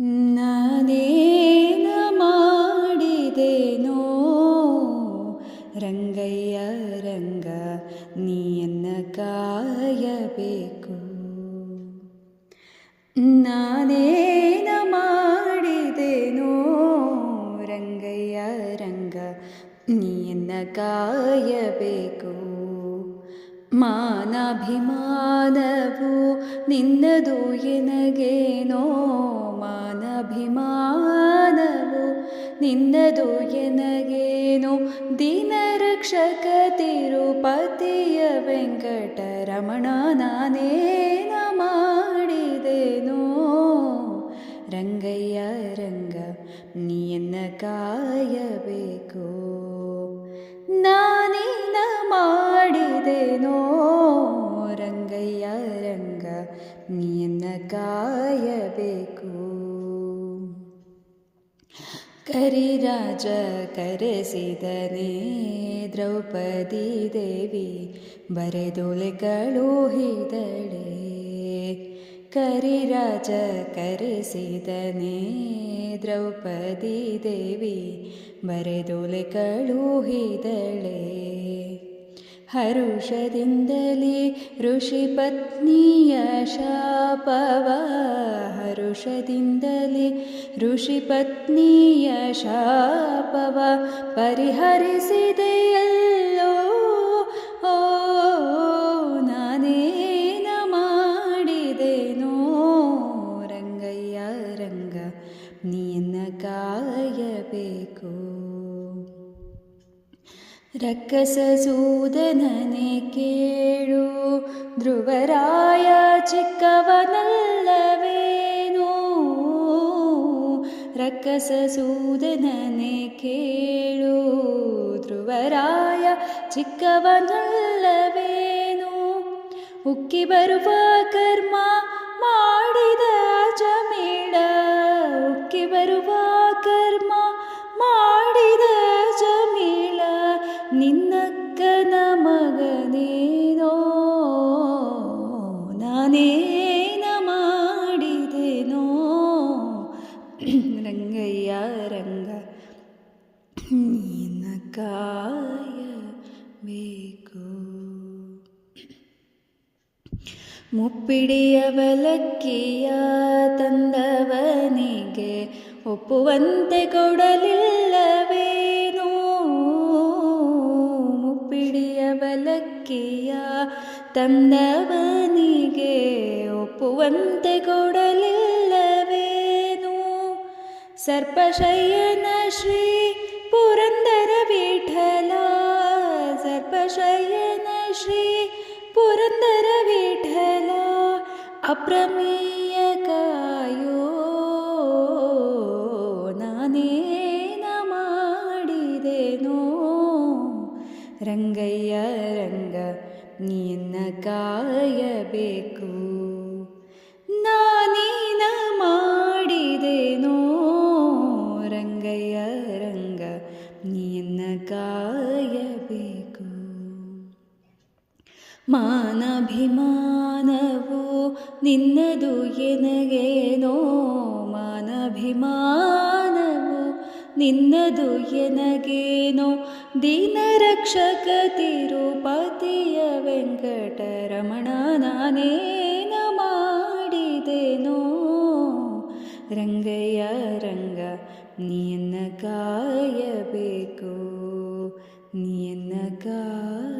ನಾನೇನ ಮಾಡಿದೆನೋ? ರಂಗಯ್ಯ, ರಂಗ, ನೀಯನ್ನ ಕಾಯಬೇಕು. ನಾನೇನ ಮಾಡಿದೆನೋ? ರಂಗಯ್ಯ, ರಂಗ, ನೀಯನ್ನ ಕಾಯಬೇಕು. ಮಾನಾಭಿಮಾನವು ನಿನ್ನದು ಎನಗೇನೋ? ಮಾನಾಭಿಮಾನವು ನಿನ್ನದು ಎನಗೇನು? ದಿನರಕ್ಷಕ ತಿರುಪತಿಯ ವೆಂಕಟರಮಣ ನಾನೇನ ಮಾಡಿದೆನೋ? ರಂಗಯ್ಯ, ರಂಗ ನೀಯನ್ನ ಕಾಯಬೇಕು? ನಾನೇನ ಮಾಡಿದೆನೋ? ರಂಗಯ್ಯ, ರಂಗ ನೀಯನ್ನ ಕಾಯಬೇಕು ಕರಿರಾಜ ಕರೆಸಿದನೇ ದ್ರೌಪದಿ ದೇವಿ ಬರೆದೊಲೆ ಕಳುಹಿದಳೆ ಕರಿರಾಜ ಕರೆಸಿದನೇ ದ್ರೌಪದಿ ದೇವಿ ಬರೆದೊಲೆ ಕಳುಹಿದಳೆ ಹರುಷದಿಂದಲೇ ಋಷಿ ಪತ್ನಿಯ ಶಾಪವ. ಹರುಷದಿಂದಲೇ ಋಷಿ ಪತ್ನಿಯ ಶಾಪವ. ಪರಿಹರಿಸಿದೆಯಲ್ಲೋ ರಕ್ಕಸಸೂದನನೆ ಕೇಳು ಧ್ರುವರಾಯ ಚಿಕ್ಕವನಲ್ಲವೇನೋ ರಕ್ಕಸಸೂದನನೆ ಕೇಳು ಧ್ರುವರಾಯ ಚಿಕ್ಕವನಲ್ಲವೇನೋ ಉಕ್ಕಿ ಬರುವ ಕರ್ಮ ಮಾಡಿದ ನಿನ್ನಕ್ಕನ ಮಗನೇನೋ ನಾನೇನ ಮಾಡಿದೆನೋ ರಂಗಯ್ಯ ರಂಗ ನಿನ್ನ ಕಾಯಬೇಕು ಮುಪ್ಪಿಡಿಯವಲಕ್ಕಿಯ ತಂದವನಿಗೆ ಒಪ್ಪುವಂತೆ ಕೊಡಲಿಲ್ಲವೇನೋ ಮುಪ್ಪಿಡಿಯವಲಕ್ಕಿಯ ತಂದವನಿಗೆ ಒಪ್ಪುವಂತೆ ಕೊಡಲಿಲ್ಲವೇನು? ಸರ್ಪಶಯ್ಯನ ಶ್ರೀ ಪುರಂದರ ವಿಠಲ ಸರ್ಪಶಯ್ಯನ ಶ್ರೀ ಪುರಂದರ ವಿಠಲ, ಅಪ್ರಮೇಯ ಕಾಯೋ, ನಾನೇನ ಮಾಡಿದೆನೋ? ರಂಗಯ್ಯ ರಂಗ ನೀನ್ನ ಕಾಯಬೇಕು. ನಾನೇನ ಮಾಡಿದೆನೋ ರಂಗಯ್ಯ ರಂಗ ನೀನ್ನ ಕಾಯಬೇಕು. ಮಾನಭಿಮಾನವು ನಿನ್ನದು ಎನಗೇನೋ ಮಾನಭಿಮಾನವು ನಿನ್ನದು ಎನಗೇನೋ ದೀನರಕ್ಷಕ ತಿರುಪತಿಯ ವೆಂಕಟರಮಣ ನಾನೇನ ಮಾಡಿದೆನೋ? ರಂಗಯ್ಯ ರಂಗ ನೀಯನ್ನ ಕಾಯಬೇಕು ನೀಯನ್ನ ಕಾಯ